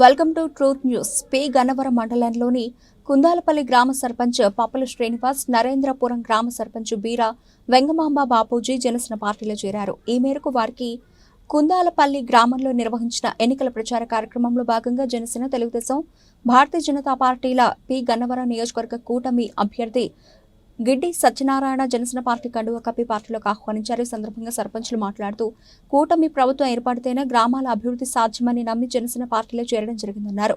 Welcome to truth news. P. Gannavaram మండలంలోని కుందాలపల్లి గ్రామ సర్పంచ్ పప్పల శ్రీనివాస్ నరేంద్రపురం గ్రామ సర్పంచ్ బీర వెంగమాంబ బాపూజీ జనసేన పార్టీలో చేరారు. ఈ మేరకు వారికి కుందాలపల్లి గ్రామంలో నిర్వహించిన ఎన్నికల ప్రచార కార్యక్రమంలో భాగంగా జనసేన తెలుగుదేశం భారతీయ జనతా పార్టీల పి. గన్నవరం నియోజకవర్గ కూటమి అభ్యర్థి గిడ్డి సత్యనారాయణ జనసేన పార్టీ కండువ కప్పి పార్టీలోకి ఆహ్వానించారు. ఈ సందర్భంగా సర్పంచులు మాట్లాడుతూ కూటమి ప్రభుత్వం ఏర్పడితేనే గ్రామాల అభివృద్ధి సాధ్యమని నమ్మి జనసేన పార్టీలో చేరడం జరిగిందన్నారు.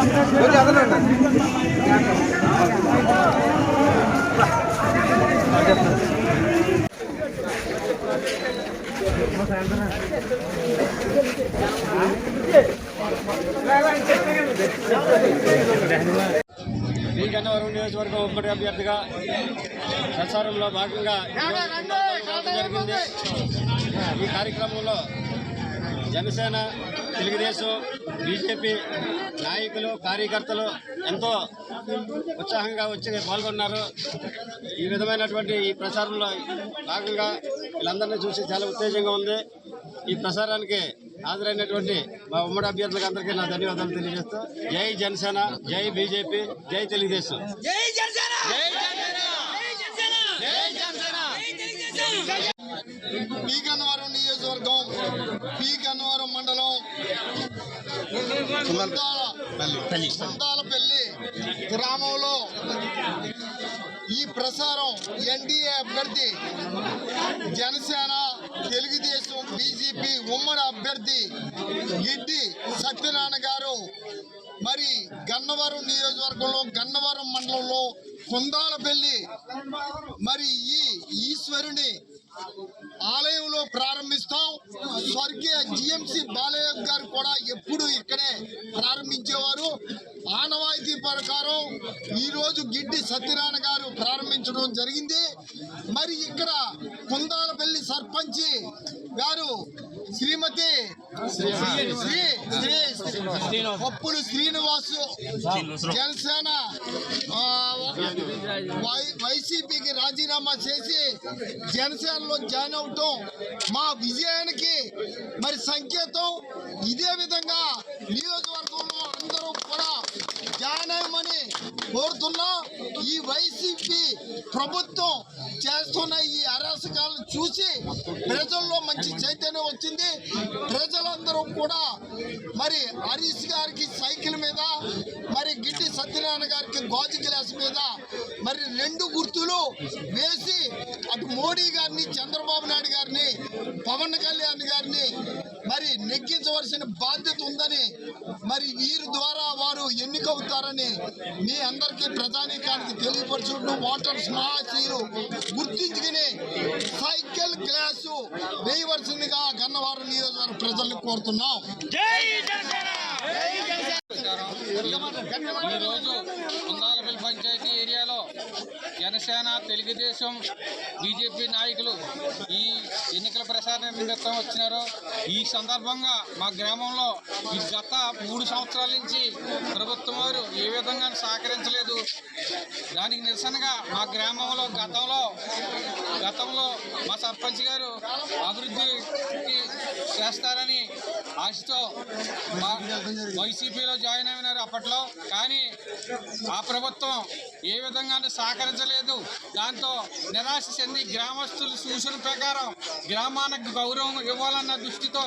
ఈ గన్నవరం నియోజకవర్గం ఉమ్మడి అభ్యర్థిగా ప్రచారంలో భాగంగా జరిగింది ఈ కార్యక్రమంలో జనసేన తెలుగుదేశం బీజేపీ నాయకులు కార్యకర్తలు ఎంతో ఉత్సాహంగా వచ్చి పాల్గొన్నారు. ఈ విధమైనటువంటి ఈ ప్రచారంలో భాగంగా వీళ్ళందరినీ చూసి చాలా ఉత్తేజంగా ఉంది. ఈ ప్రచారానికి హాజరైనటువంటి మా ఉమ్మడి అభ్యర్థులకు అందరికీ నా ధన్యవాదాలు తెలియజేస్తూ జై జనసేన జై బీజేపీ జై తెలుగుదేశం. పీ గన్నవరం నియోజకవర్గం పీ గన్నవరం మండలం సంతాలపల్లి గ్రామంలో ఈ ప్రసారం ఎన్డీఏ అభ్యర్థి జనసేన తెలుగుదేశం బీజేపీ ఉమ్మడి అభ్యర్థి గిడ్డి సత్యనారాయణ గారు. మరి గన్నవరం నియోజకవర్గంలో గన్నవరం మండలంలో కుందాలపల్లి మరి ఈ ఈశ్వరుని ఆలయంలో ప్రారంభిస్తాం. స్వర్గీయ జిఎంసి బాలయ్య గారు కూడా ఎప్పుడు ఇక్కడే ప్రారంభించేవారు. ఆనవాయితీ ప్రకారం ఈరోజు గిడ్డి సత్యనారాయణ గారు ప్రారంభించడం జరిగింది. మరి ఇక్కడ కుందాలపల్లి సర్పంచి గారు శ్రీమతి శ్రీ శ్రీ పప్పులు శ్రీనివాసు. జనసేన వైసీపీకి రాజీనామా చేసి జనసేనలో జాయిన్ అవటం మా విజయానికి మరి సంకేతం. ఇదే విధంగా నియోజకవర్గంలో అందరూ కోరుతున్నా ఈ వైసీపీ ప్రభుత్వం చేస్తున్న ఈ అరాచకాలను చూసి ప్రజల్లో మంచి చైతన్యం వచ్చింది. ప్రజలందరూ కూడా మరి హరీష్ గారికి సైకిల్ మీద మరి గిడ్డి సత్యనారాయణ గారికి గాజు గ్లాస్ మీద మరి రెండు గుర్తులు వేసి అటు మోడీ గారిని చంద్రబాబు నాయుడు గారిని పవన్ కళ్యాణ్ గారిని మరి నెగ్గించవలసిన బాధ్యత ఉందని మరి వీరి ద్వారా వారు ఎన్నికవుతారని మీ అందరికీ ప్రధానికానికి తెలియపరచుకుంటూ ఓటర్స్ మహాశీలు గుర్తించుకుని సైకిల్ గ్లాసు వేయవలసిందిగా గన్నవరం నియోజకవర్గ ప్రజల్ని కోరుతున్నాం. ఈరోజు జనసేన తెలుగుదేశం బీజేపీ నాయకులు ఈ ఎన్నికల ప్రచార నిమిత్తం వచ్చినారు. ఈ సందర్భంగా మా గ్రామంలో ఈ గత మూడు సంవత్సరాల నుంచి ప్రభుత్వం వారు ఏ విధంగా సహకరించలేదు. దానికి నిరసనగా మా గ్రామంలో గతంలో గతంలో మా సర్పంచ్ గారు అభివృద్ధి చేస్తారని ఆశతో వైసీపీలో జాయిన్ అయినారు అప్పట్లో. కానీ ఆ ప్రభుత్వం ఏ విధంగా సహకరించలేదు. దాంతో నిరాశ చెంది గ్రామస్తుల సూచన ప్రకారం గ్రామానికి గౌరవం ఇవ్వాలన్న దృష్టితో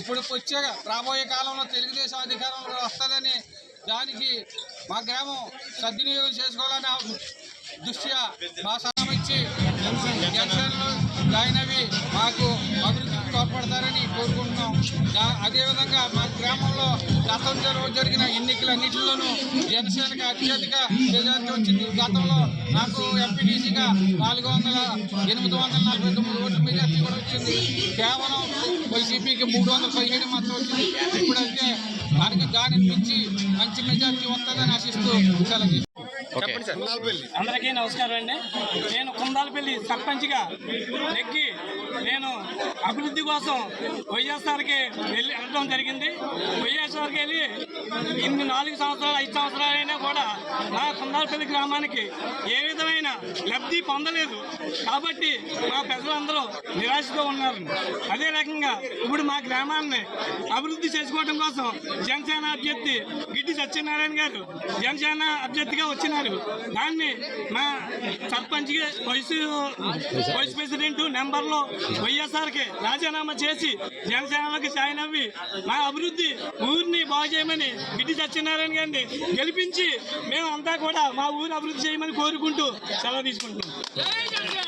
ఇప్పుడు వచ్చే రాబోయే కాలంలో తెలుగుదేశం అధికారంలో వస్తుందని దానికి మా గ్రామం సద్వినియోగం చేసుకోవాలని దృష్ట్యా మా సంఘం ఇచ్చి జనసేనలో జాయిన్ అవి మాకు అభివృద్ధి తోడ్పడతారని కోరుకుంటున్నాం. అదేవిధంగా మా గ్రామంలో గతంలో జరిగిన ఎన్నికలన్నింటిలోనూ జనసేనకు అత్యధిక మెజార్టీ వచ్చింది. గతంలో నాకు ఎంపీటీసీగా నాలుగు వందల ఎనిమిది వందల నలభై తొమ్మిది ఓట్ల మెజార్టీ కూడా వచ్చింది. కేవలం వైసీపీకి మూడు వందల పదిహేడు మాత్రం వచ్చింది. ఇప్పుడైతే దానికి దాని నుంచి మంచి మెజార్టీ వస్తుందని ఆశిస్తూ సెలవు అందరికీ నమస్కారం అండి. నేను కుందాలపల్లి సర్పంచ్గా నెగ్గి నేను అభివృద్ధి కోసం వైఎస్ఆర్కి వెళ్ళి వెళ్ళడం జరిగింది. వైఎస్ఆర్కి వెళ్ళి ఇన్ని నాలుగు సంవత్సరాలు ఐదు సంవత్సరాలు అయినా కూడా కుందాలపల్లి గ్రామానికి ఏ విధమైన లబ్ధి పొందలేదు. కాబట్టి మా ప్రజలందరూ నిరాశతో ఉన్నారు అదే రకంగా ఇప్పుడు మా గ్రామాన్ని అభివృద్ధి చేసుకోవడం కోసం జనసేన అభ్యర్థి గిడ్డి సత్యనారాయణ గారు జనసేన అభ్యర్థిగా వచ్చినారు. దాన్ని మా సర్పంచ్ వైస్ వైస్ ప్రెసిడెంట్ నెంబర్లో వైఎస్ఆర్కి రాజీనామా చేసి జనసేనలోకి జాయిన్ అవ్వి మా అభివృద్ధి ఊరిని బాగు చేయమని గిడ్డి సత్యనారాయణ గారిని గెలిపించి మేము అంతా కూడా మా ఊరు అభివృద్ధి చేయమని కోరుకుంటూ సెలవు తీసుకుంటున్నాం.